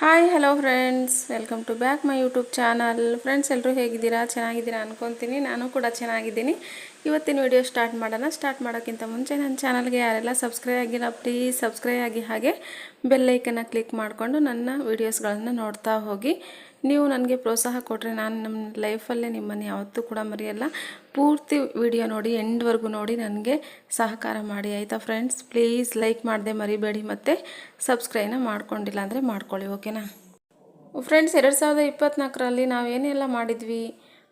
Hi hello friends welcome to back my YouTube channel friends ಎಲ್ಲರೂ ಹೇಗಿದ್ದೀರಾ? ಚೆನ್ನಾಗಿದ್ದೀರಾ ಅನ್ಕೊತೀನಿ. ನಾನು ಕೂಡ ಚೆನ್ನಾಗಿದ್ದೀನಿ. ಇವತ್ತಿನ ವಿಡಿಯೋ ಸ್ಟಾರ್ಟ್ ಮಾಡೋಣ. ಸ್ಟಾರ್ಟ್ ಮಾಡೋಕ್ಕಿಂತ ಮುಂಚೆ ನನ್ನ ಚಾನಲ್ಗೆ ಯಾರೆಲ್ಲ ಸಬ್ಸ್ಕ್ರೈಬ್ ಆಗಿಲ್ಲ ಪ್ಲೀಸ್ ಸಬ್ಸ್ಕ್ರೈಬ್ ಆಗಿ ಹಾಗೆ ಬೆಲ್ಲೈಕನ್ನು ಕ್ಲಿಕ್ ಮಾಡಿಕೊಂಡು ನನ್ನ ವೀಡಿಯೋಸ್ಗಳನ್ನು ನೋಡ್ತಾ ಹೋಗಿ. ನೀವು ನನಗೆ ಪ್ರೋತ್ಸಾಹ ಕೊಟ್ಟರೆ ನಾನು ನಮ್ಮ ಲೈಫಲ್ಲೇ ನಿಮ್ಮನ್ನು ಯಾವತ್ತೂ ಕೂಡ ಮರೆಯಲ್ಲ. ಪೂರ್ತಿ ವಿಡಿಯೋ ನೋಡಿ ಎಂಡ್ವರೆಗೂ ನೋಡಿ ನನಗೆ ಸಹಕಾರ ಮಾಡಿ. ಆಯಿತಾ ಫ್ರೆಂಡ್ಸ್ ಪ್ಲೀಸ್ ಲೈಕ್ ಮಾಡದೆ ಮರಿಬೇಡಿ. ಮತ್ತು ಸಬ್ಸ್ಕ್ರೈಬ್ನ ಮಾಡ್ಕೊಂಡಿಲ್ಲ ಅಂದರೆ ಮಾಡ್ಕೊಳ್ಳಿ ಓಕೆನಾ ಫ್ರೆಂಡ್ಸ್ ಎರಡು ಸಾವಿರದ ಇಪ್ಪತ್ತ್ನಾಲ್ಕರಲ್ಲಿ ನಾವು ಏನೆಲ್ಲ ಮಾಡಿದ್ವಿ?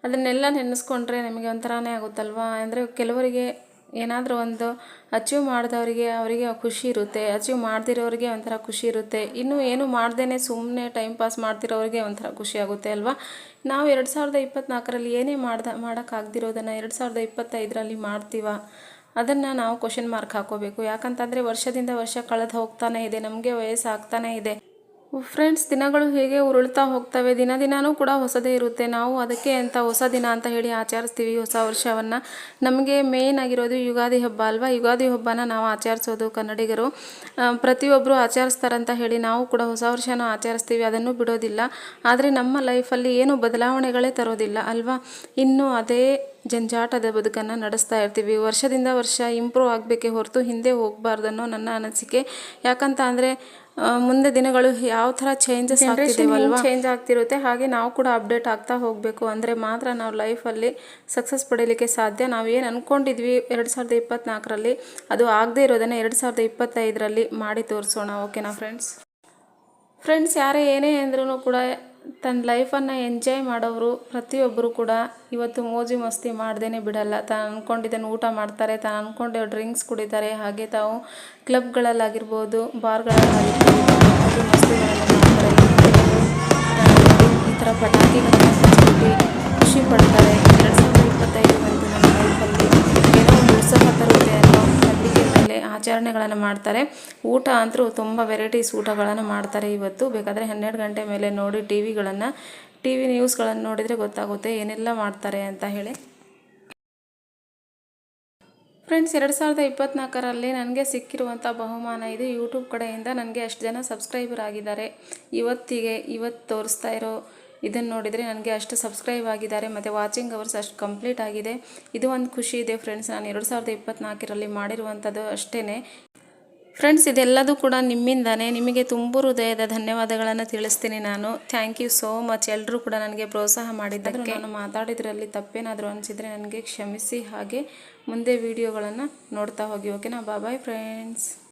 ಅದನ್ನೆಲ್ಲ ನೆನೆಸ್ಕೊಂಡ್ರೆ ನಮಗೆ ಒಂಥರನೇ ಆಗುತ್ತಲ್ವಾ? ಅಂದರೆ ಕೆಲವರಿಗೆ ಏನಾದರೂ ಒಂದು ಅಚೀವ್ ಮಾಡಿದವರಿಗೆ ಅವರಿಗೆ ಖುಷಿ ಇರುತ್ತೆ. ಅಚೀವ್ ಮಾಡ್ದಿರೋರಿಗೆ ಒಂಥರ ಖುಷಿ ಇರುತ್ತೆ. ಇನ್ನು ಏನು ಮಾಡ್ದೇ ಸುಮ್ಮನೆ ಟೈಮ್ ಪಾಸ್ ಮಾಡ್ತಿರೋರಿಗೆ ಒಂಥರ ಖುಷಿ ಆಗುತ್ತೆ ಅಲ್ವಾ? ನಾವು ಎರಡು ಸಾವಿರದ ಇಪ್ಪತ್ತ್ನಾಲ್ಕರಲ್ಲಿ ಏನೇ ಮಾಡ್ದ, ಮಾಡೋಕ್ಕಾಗ್ದಿರೋದನ್ನು ಎರಡು ಸಾವಿರದ ಇಪ್ಪತ್ತೈದರಲ್ಲಿ ಮಾಡ್ತೀವ? ಅದನ್ನು ನಾವು ಕ್ವಶನ್ ಮಾರ್ಕ್ ಹಾಕೋಬೇಕು. ಯಾಕಂತಂದರೆ ವರ್ಷದಿಂದ ವರ್ಷ ಕಳೆದು ಹೋಗ್ತಾನೆ ಇದೆ. ನಮಗೆ ವಯಸ್ಸಾಗ್ತಾನೇ ಇದೆ. ಫ್ರೆಂಡ್ಸ್, ದಿನಗಳು ಹೇಗೆ ಉರುಳ್ತಾ ಹೋಗ್ತವೆ. ದಿನ ದಿನಾನೂ ಕೂಡ ಹೊಸದೇ ಇರುತ್ತೆ. ನಾವು ಅದಕ್ಕೆ ಅಂತ ಹೊಸ ದಿನ ಅಂತ ಹೇಳಿ ಆಚರಿಸ್ತೀವಿ ಹೊಸ ವರ್ಷವನ್ನು. ನಮಗೆ ಮೇನ್ ಆಗಿರೋದು ಯುಗಾದಿ ಹಬ್ಬ ಅಲ್ವಾ? ಯುಗಾದಿ ಹಬ್ಬನ ನಾವು ಆಚರಿಸೋದು ಕನ್ನಡಿಗರು. ಪ್ರತಿಯೊಬ್ಬರು ಆಚರಿಸ್ತಾರಂತ ಹೇಳಿ ನಾವು ಕೂಡ ಹೊಸ ವರ್ಷನ ಆಚರಿಸ್ತೀವಿ. ಅದನ್ನು ಬಿಡೋದಿಲ್ಲ. ಆದರೆ ನಮ್ಮ ಲೈಫಲ್ಲಿ ಏನು ಬದಲಾವಣೆಗಳೇ ತರೋದಿಲ್ಲ ಅಲ್ವಾ? ಇನ್ನೂ ಅದೇ ಜಂಜಾಟದ ಬದುಕನ್ನು ನಡೆಸ್ತಾ ಇರ್ತೀವಿ. ವರ್ಷದಿಂದ ವರ್ಷ ಇಂಪ್ರೂವ್ ಆಗಬೇಕೆ ಹೊರತು ಹಿಂದೆ ಹೋಗಬಾರ್ದನ್ನೋ ನನ್ನ ಅನಿಸಿಕೆ. ಯಾಕಂತ ಅಂದರೆ ಮುಂದೆ ದಿನಗಳು ಯಾವ ಥರ ಚೇಂಜಸ್ ಆಗ್ತಿದ್ದೇವಲ್ವಾ ಚೇಂಜ್ ಆಗ್ತಿರುತ್ತೆ ಹಾಗೆ ನಾವು ಕೂಡ ಅಪ್ಡೇಟ್ ಆಗ್ತಾ ಹೋಗಬೇಕು. ಅಂದರೆ ಮಾತ್ರ ನಾವು ಲೈಫಲ್ಲಿ ಸಕ್ಸಸ್ ಪಡೀಲಿಕ್ಕೆ ಸಾಧ್ಯ. ನಾವು ಏನು ಅಂದ್ಕೊಂಡಿದ್ವಿ ಎರಡು ಸಾವಿರದ ಇಪ್ಪತ್ತ್ನಾಲ್ಕರಲ್ಲಿ ಅದು ಆಗದೇ ಇರೋದನ್ನು ಎರಡು ಸಾವಿರದ ಇಪ್ಪತ್ತೈದರಲ್ಲಿ ಮಾಡಿ ತೋರಿಸೋಣ. ಓಕೆನಾ ಫ್ರೆಂಡ್ಸ್ ಫ್ರೆಂಡ್ಸ್ ಯಾರೇ ಏನೇ ಅಂದ್ರೂ ಕೂಡ ತನ್ನ ಲೈಫನ್ನು ಎಂಜಾಯ್ ಮಾಡೋರು ಪ್ರತಿಯೊಬ್ಬರು ಕೂಡ ಇವತ್ತು ಮೋಜು ಮಸ್ತಿ ಮಾಡ್ದೇ ಬಿಡಲ್ಲ. ತಾನು ಅಂದ್ಕೊಂಡಿದ್ದನ್ನು ಊಟ ಮಾಡ್ತಾರೆ, ತಾನು ಅಂದ್ಕೊಂಡೆ ಡ್ರಿಂಕ್ಸ್ ಕುಡಿತಾರೆ, ಹಾಗೆ ತಾವು ಕ್ಲಬ್ಗಳಲ್ಲಾಗಿರ್ಬೋದು ಬಾರ್ಗಳಲ್ಲಾಗಿರ್ಬೋದು ಮೋಜು ಮಸ್ತಿಗಳನ್ನು ಮಾಡ್ತಾರೆ ಈ ಥರ ಪಟಾಕಿಗಳನ್ನು ಖುಷಿ ಪಡ್ತಾರೆ. ಆಚರಣೆಗಳನ್ನು ಮಾಡ್ತಾರೆ. ಊಟ ಅಂತೂ ತುಂಬ ವೆರೈಟೀಸ್ ಊಟಗಳನ್ನು ಮಾಡ್ತಾರೆ ಇವತ್ತು. ಬೇಕಾದರೆ ಹನ್ನೆರಡು ಗಂಟೆ ಮೇಲೆ ನೋಡಿ ಟಿ ವಿಗಳನ್ನು ಟಿ ವಿ ನ್ಯೂಸ್ಗಳನ್ನು ನೋಡಿದರೆ ಗೊತ್ತಾಗುತ್ತೆ ಏನೆಲ್ಲ ಮಾಡ್ತಾರೆ ಅಂತ ಹೇಳಿ. ಫ್ರೆಂಡ್ಸ್, ಎರಡು ಸಾವಿರದ ಇಪ್ಪತ್ತ್ನಾಲ್ಕರಲ್ಲಿ ನನಗೆ ಸಿಕ್ಕಿರುವಂಥ ಬಹುಮಾನ ಇದು. ಯೂಟ್ಯೂಬ್ ಕಡೆಯಿಂದ ನನಗೆ ಅಷ್ಟು ಜನ ಸಬ್ಸ್ಕ್ರೈಬರ್ ಆಗಿದ್ದಾರೆ. ಇವತ್ತಿಗೆ, ಇವತ್ತು ತೋರಿಸ್ತಾ ಇರೋ ಇದನ್ನು ನೋಡಿದರೆ ನನಗೆ ಅಷ್ಟು ಸಬ್ಸ್ಕ್ರೈಬ್ ಆಗಿದ್ದಾರೆ, ಮತ್ತು ವಾಚಿಂಗ್ ಅವರ್ಸ್ ಅಷ್ಟು ಕಂಪ್ಲೀಟ್ ಆಗಿದೆ. ಇದು ಒಂದು ಖುಷಿ ಇದೆ ಫ್ರೆಂಡ್ಸ್ ನಾನು ಎರಡು ಸಾವಿರದ ಇಪ್ಪತ್ತ್ನಾಲ್ಕರಲ್ಲಿ ಮಾಡಿರುವಂಥದ್ದು ಅಷ್ಟೇ ಫ್ರೆಂಡ್ಸ್ ಇದೆಲ್ಲದೂ ಕೂಡ ನಿಮ್ಮಿಂದಾನೇ. ನಿಮಗೆ ತುಂಬು ಹೃದಯದ ಧನ್ಯವಾದಗಳನ್ನು ತಿಳಿಸ್ತೀನಿ ನಾನು. ಥ್ಯಾಂಕ್ ಯು ಸೋ ಮಚ್ ಎಲ್ಲರೂ ಕೂಡ ನನಗೆ ಪ್ರೋತ್ಸಾಹ ಮಾಡಿದ್ದಕ್ಕೆ. ನಾನು ಮಾತಾಡಿದ್ರಲ್ಲಿ ತಪ್ಪೇನಾದರೂ ಅನಿಸಿದರೆ ನನಗೆ ಕ್ಷಮಿಸಿ. ಹಾಗೆ ಮುಂದೆ ವೀಡಿಯೋಗಳನ್ನು ನೋಡ್ತಾ ಹೋಗಿ. ಓಕೆನಾ ಬಾಯ್ ಫ್ರೆಂಡ್ಸ್